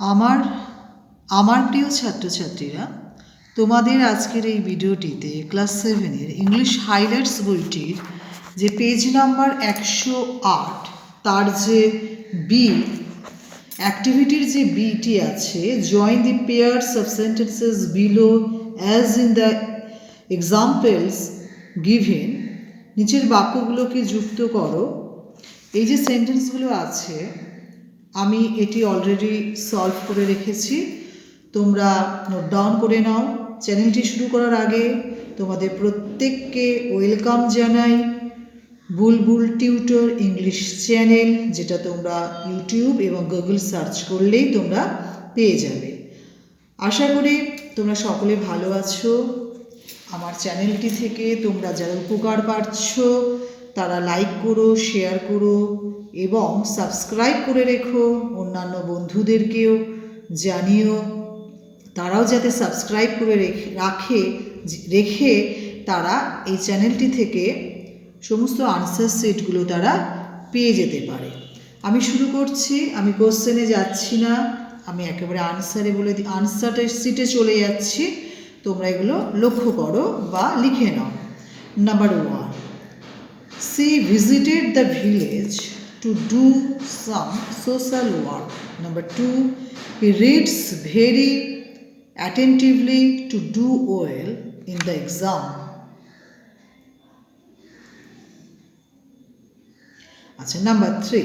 আমার আমার প্রিয় ছাত্রছাত্রীরা, তোমাদের আজকের এই ভিডিওটিতে ক্লাস সেভেনের ইংলিশ হাইলাইটস বইটির যে পেজ নাম্বার একশো আট, তার যে বি অ্যাক্টিভিটির যে বিটি আছে join the pairs of sentences below as in the examples given নিচের বাক্যগুলোকে যুক্ত করো। এই যে সেন্টেন্সগুলো আছে আমি এটি অলরেডি সলভ করে রেখেছি। তোমরা নোট ডাউন করে নাও। চ্যানেলটি শুরু করার আগে তোমাদের প্রত্যেককে ওয়েলকাম জানাই। বুলবুল টিউটর ইংলিশ চ্যানেল যেটা তোমরা ইউটিউব এবং গুগল সার্চ করলেই তোমরা পেয়ে যাবে। আশা করি তোমরা সকলে ভালো আছো। আমার চ্যানেলটি থেকে তোমরা যারা উপকার পাচ্ছ তারা লাইক করো শেয়ার করো এবং সাবস্ক্রাইব করে রেখো অন্যান্য বন্ধুদেরকেও জানিও। তারাও যাতে সাবস্ক্রাইব করে রেখে, রাখে, রেখে তারা এই চ্যানেলটি থেকে সমস্ত আনসার সেটগুলো তারা পেয়ে যেতে পারে। আমি শুরু করছি, আমি কোশ্চেনে যাচ্ছি না, আমি একেবারে আনসারে বলে দিই আনসারটা সিটে চলে যাচ্ছি। তোমরা এগুলো লক্ষ্য করো বা লিখে নাও। Number one She visited the village to do some social work. Number two, he reads very attentively to do well in the exam. আচ্ছা number three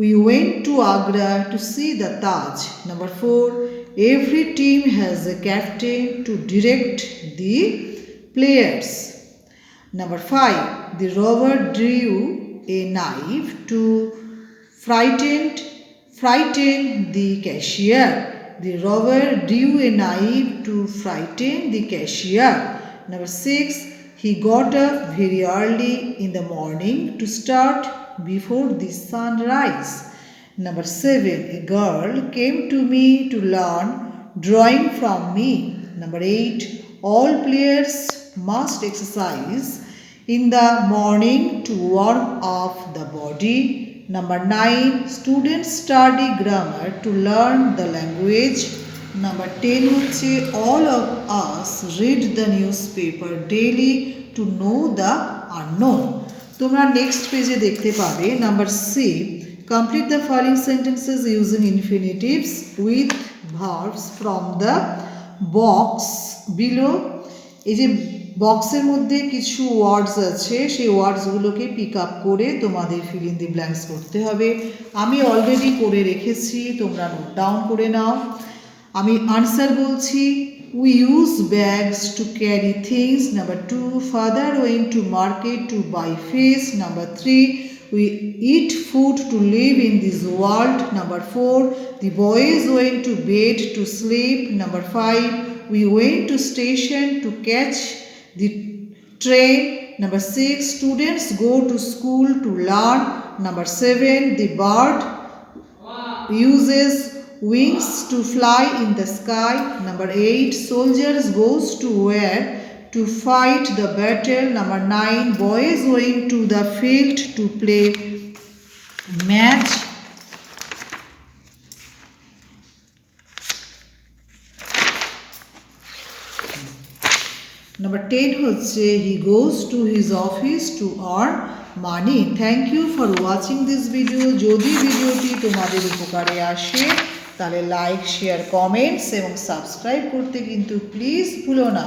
we went to Agra to see the Taj number four every team has a captain to direct the players Number five, the robber drew a knife to frighten, frighten the cashier. The robber drew a knife to frighten the cashier. Number six, he got up very early in the morning to start before the sunrise. Number seven, a girl came to me to learn drawing from me. Number eight, all players must exercise in the morning to warm up the body. Number 9 students study grammar to learn the language. Number 10 হচ্ছে all of us read the newspaper daily to know the unknown. তোমরা next পেজে দেখতে পাবে number C complete the following sentences using infinitives with verbs from the box below এই যে বক্সের মধ্যে কিছু ওয়ার্ডস আছে সেই ওয়ার্ডসগুলোকে পিক আপ করে তোমাদের ফিল ইন দি ব্ল্যাঙ্কস করতে হবে আমি অলরেডি করে রেখেছি তোমরা নোট ডাউন করে নাও আমি আনসার বলছি we use bags to carry things number two father went to market to buy fish number three We eat food to live in this world. Number four, the boys went to bed to sleep. Number five, we went to station to catch the train. Number six, students go to school to learn. Number seven, the bird uses wings to fly in the sky. Number eight, soldiers goes to where to fight the battle. Number nine, boys going to the field to play match. Number ten হচ্ছে he goes to his office to earn money thank you for watching this video যদি ভিডিওটি তোমাদের উপকারে আসে, তাহলে like share comments এবং subscribe করতে কিন্তু প্লিজ ভুলো না।